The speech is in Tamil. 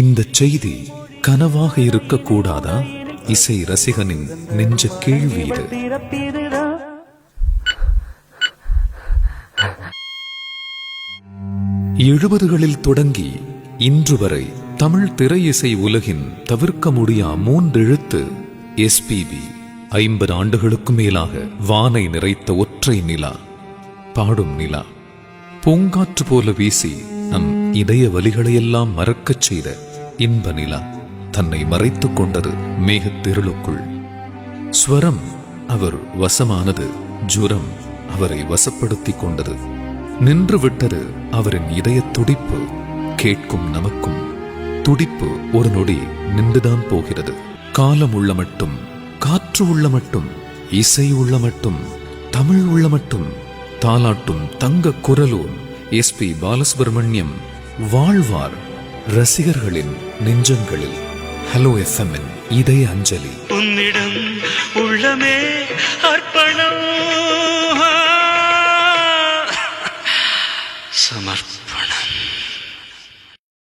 இந்த செய்தி கனவாக இருக்கக்கூடாதா? இசை ரசிகனின் நெஞ்ச கேள்வி இது. எழுபதுகளில் தொடங்கி இன்று வரை தமிழ் திரையிசை உலகின் தவிர்க்க முடியா மூன்றெழுத்து எஸ்பிபி ஐம்பது ஆண்டுகளுக்கு மேலாக வானை நிறைத்த ஒற்றை நிலா பாடும் நிலா. பூங்காற்று போல வீசி இதய வலிகளையெல்லாம் மறக்கச் செய்த இன்ப நிலா தன்னை மறைத்துக் கொண்டது மேகத்திருளுக்குள் ஸ்வரம் அவர் வசமானது ஜுரம் அவரை வசப்படுத்திக் கொண்டது. நின்று விட்டது அவரின் இதய துடிப்பு கேட்கும் நமக்கும் துடிப்பு ஒரு நொடி நின்றுதான் போகிறது. காலம் உள்ள மட்டும் காற்று உள்ள மட்டும் இசை உள்ள மட்டும் தமிழ் உள்ள மட்டும் தாலாட்டும் தங்க குரலும் எஸ்பி பாலசுப்ரமணியம் வாழ்வார் ரசிகர்களின் நெஞ்சங்களில். ஹலோ எஃப் எம் இதய அஞ்சலி. உன்னிடம் உள்ளமே அர்ப்பணம். சமர்ப்பணம்